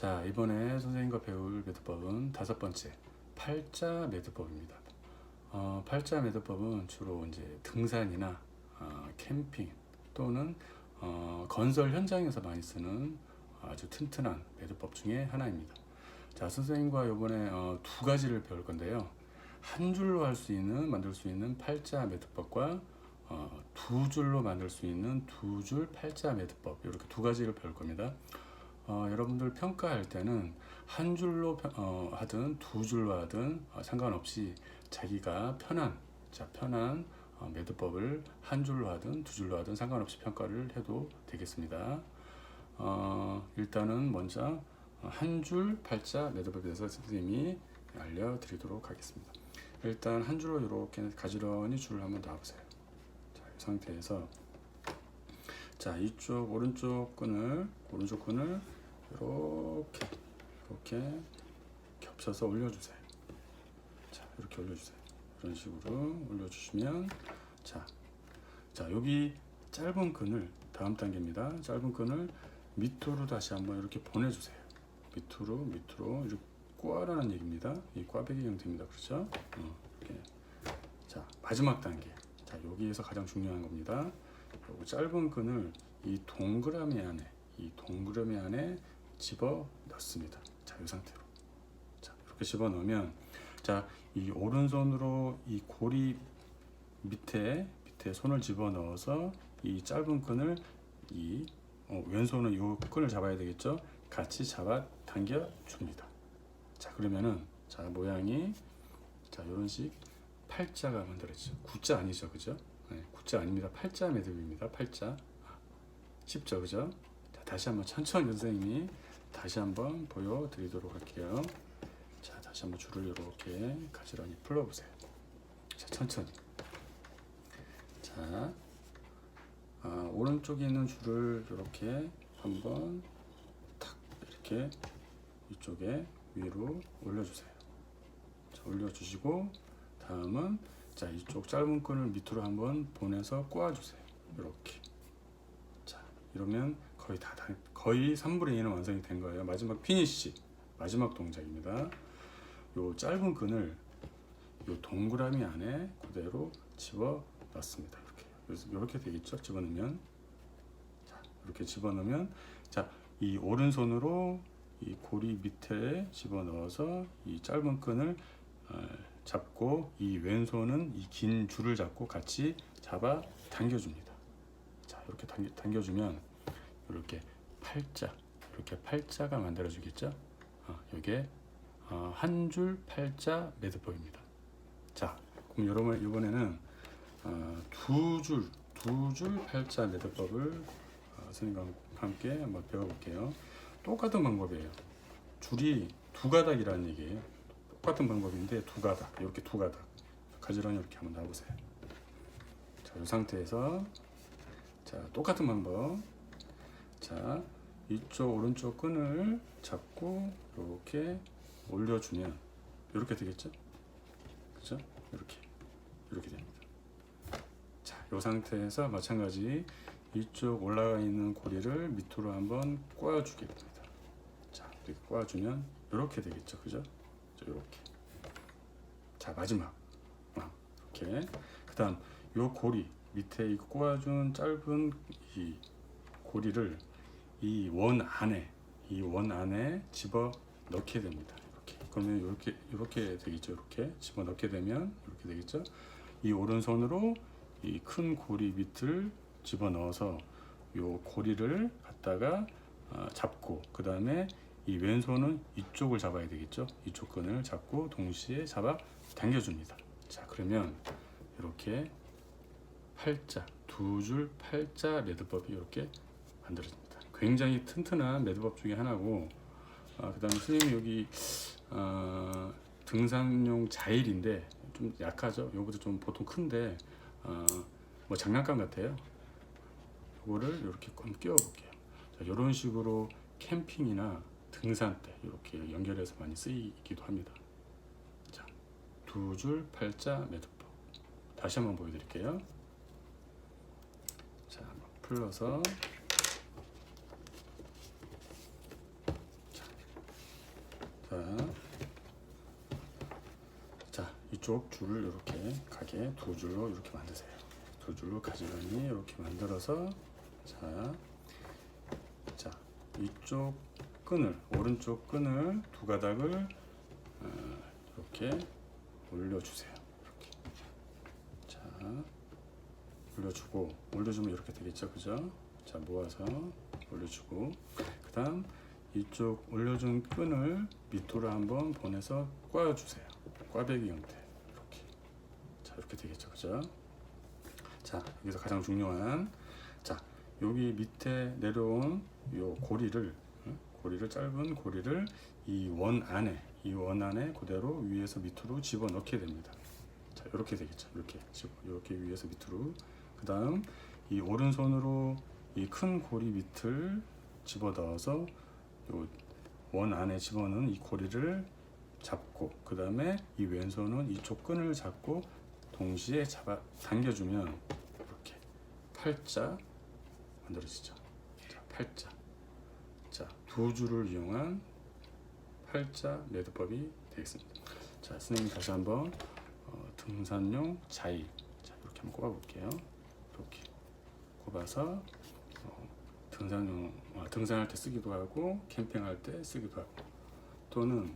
자 이번에 선생님과 배울 매듭법은 다섯 번째 팔자 매듭법입니다. 어, 팔자 매듭법은 주로 이제 등산이나 어, 캠핑 또는 어, 건설 현장에서 많이 쓰는 아주 튼튼한 매듭법 중에 하나입니다. 자 선생님과 이번에 어, 두 가지를 배울 건데요. 한 줄로 할 수 있는 만들 수 있는 팔자 매듭법과 어, 두 줄로 만들 수 있는 두 줄 팔자 매듭법 이렇게 두 가지를 배울 겁니다. 어, 여러분들 평가할 때는 한 줄로 평- 어, 하든 두 줄로 하든 어, 상관없이 자기가 편한 자 편한 어, 매듭법을 한 줄로 하든 두 줄로 하든 상관없이 평가를 해도 되겠습니다. 어, 일단은 먼저 한 줄 팔자 매듭법에 대해서 선생님이 알려드리도록 하겠습니다. 일단 한 줄로 이렇게 가지런히 줄을 한번 놔보세요. 자, 이 상태에서 자 이쪽 오른쪽 끈을 오른쪽 끈을 이렇게 이렇게 겹쳐서 올려주세요. 자 이렇게 올려주세요. 이런 식으로 올려주시면 자, 자 여기 짧은 끈을 다음 단계입니다. 짧은 끈을 밑으로 다시 한번 이렇게 보내주세요. 밑으로 밑으로 이렇게 꽈라는 얘기입니다. 이 꽈배기 형태입니다. 그렇죠? 어, 이렇게. 자 마지막 단계. 자 여기에서 가장 중요한 겁니다. 짧은 끈을 이 동그라미 안에 이 동그라미 안에 집어 넣습니다. 자, 이 상태로. 자, 이렇게 집어 넣으면 자, 이 오른손으로 이 고리 밑에 밑에 손을 집어 넣어서 이 짧은 끈을 이 어, 왼손은 이 끈을 잡아야 되겠죠? 같이 잡아 당겨 줍니다. 자, 그러면은 자, 모양이 자, 이런 식 팔자가 만들어지죠. 구자 아니죠, 그죠? 네, 구자 아닙니다. 팔자 매듭입니다. 팔자. 아, 쉽죠, 그죠? 자, 다시 한번 천천히 선생님이 다시 한번 보여드리도록 할게요. 자, 다시 한번 줄을 이렇게 가지런히 풀어보세요. 자, 천천히. 자, 아, 오른쪽에 있는 줄을 이렇게 한번 탁 이렇게 이쪽에 위로 올려주세요. 자, 올려주시고 다음은 자 이쪽 짧은 끈을 밑으로 한번 보내서 꼬아주세요. 이렇게. 자 이러면 거의 다, 다 거의 3분의 2는 완성이 된 거예요. 마지막 피니시 마지막 동작입니다. 요 짧은 끈을 요 동그라미 안에 그대로 집어 넣습니다. 이렇게 이렇게 되겠죠. 집어 넣으면 자 이렇게 집어 넣으면 자이 오른손으로 이 고리 밑에 집어 넣어서 이 짧은 끈을 어, 잡고 이 왼손은 이 긴 줄을 잡고 같이 잡아 당겨줍니다. 자 이렇게 당겨, 당겨주면 이렇게 팔자 이렇게 팔자가 만들어지겠죠. 어, 이게 어, 한줄 팔자 매듭법입니다. 자 그럼 여러분 이번에는 어, 두줄 두 줄 팔자 매듭법을 어, 선생님과 함께 한번 배워볼게요. 똑같은 방법이에요. 줄이 두 가닥이라는 얘기예요. 똑같은 방법인데 두 가닥 이렇게 두 가닥 가지런히 이렇게 한번 놔보세요. 자, 이 상태에서 자 똑같은 방법. 자 이쪽 오른쪽 끈을 잡고 이렇게 올려주면 이렇게 되겠죠? 그죠? 이렇게 이렇게 됩니다. 자, 이 상태에서 마찬가지 이쪽 올라가 있는 고리를 밑으로 한번 꼬아주게 됩니다. 자, 이렇게 꼬아주면 이렇게 되겠죠, 그죠? 이렇게. 자, 마지막. 아, 이렇게. 그다음 요 고리 밑에 이 꼬아준 짧은 이 고리를 이 원 안에 이 원 안에 집어 넣게 됩니다. 이렇게. 그러면 이렇게 이렇게 되겠죠. 이렇게 집어 넣게 되면 이렇게 되겠죠. 이 오른손으로 이 큰 고리 밑을 집어 넣어서 요 고리를 갖다가 어, 잡고 그 다음에 이 왼손은 이쪽을 잡아야 되겠죠. 이쪽 끈을 잡고 동시에 잡아 당겨줍니다. 자 그러면 이렇게 팔자 두 줄 팔자 매듭법이 이렇게 만들어집니다. 굉장히 튼튼한 매듭법 중에 하나고 아, 그 다음에 선생님 여기 어, 등산용 자일인데 좀 약하죠. 요거도 좀 보통 큰데 어, 뭐 장난감 같아요. 요거를 이렇게 끼워 볼게요. 자, 이런 식으로 캠핑이나 등산 때 이렇게 연결해서 많이 쓰이기도 합니다. 자, 두 줄 팔자 매듭법. 다시 한번 보여드릴게요. 자, 풀러서 자, 자 이쪽 줄을 이렇게 가게 두 줄로 이렇게 만드세요. 두 줄로 가지런히 이렇게 만들어서 자, 자 이쪽 끈을 오른쪽 끈을 두 가닥을 어, 이렇게 올려주세요. 이렇게 자 올려주고 올려주면 이렇게 되겠죠, 그죠? 자 모아서 올려주고 그다음 이쪽 올려준 끈을 밑으로 한번 보내서 꽈주세요. 꽈배기 형태 이렇게 자 이렇게 되겠죠, 그죠? 자 여기서 가장 중요한 자 여기 밑에 내려온 요 고리를 응? 고리를 짧은 고리를 이 원 안에 이 원 안에 그대로 위에서 밑으로 집어 넣게 됩니다. 자 이렇게 되겠죠. 이렇게 집어 이렇게 위에서 밑으로 그 다음 이 오른손으로 이 큰 고리 밑을 집어 넣어서 요 원 안에 집어넣은 이 고리를 잡고 그 다음에 이 왼손은 이쪽 끈을 잡고 동시에 잡아 당겨주면 이렇게 팔자 만들어지죠. 자, 팔자. 자, 두 줄을 이용한 팔자 매듭법이 되겠습니다. 자, 선생님 다시 한번 어, 등산용 자일. 자, 이렇게 한번 꼽아볼게요. 이렇게 꼽아서 어, 등산용 어, 등산할 때 쓰기도 하고 캠핑할 때 쓰기도 하고 또는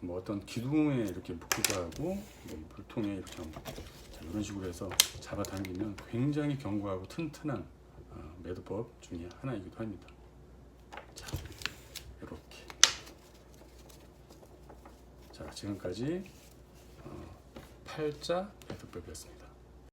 뭐 어떤 기둥에 이렇게 묶기도 하고 뭐 물통에 이렇게 자, 이런 식으로 해서 잡아당기면 굉장히 견고하고 튼튼한 어, 매듭법 중에 하나이기도 합니다. 자, 이렇게. 자, 지금까지 어, 팔자 매듭법이었습니다.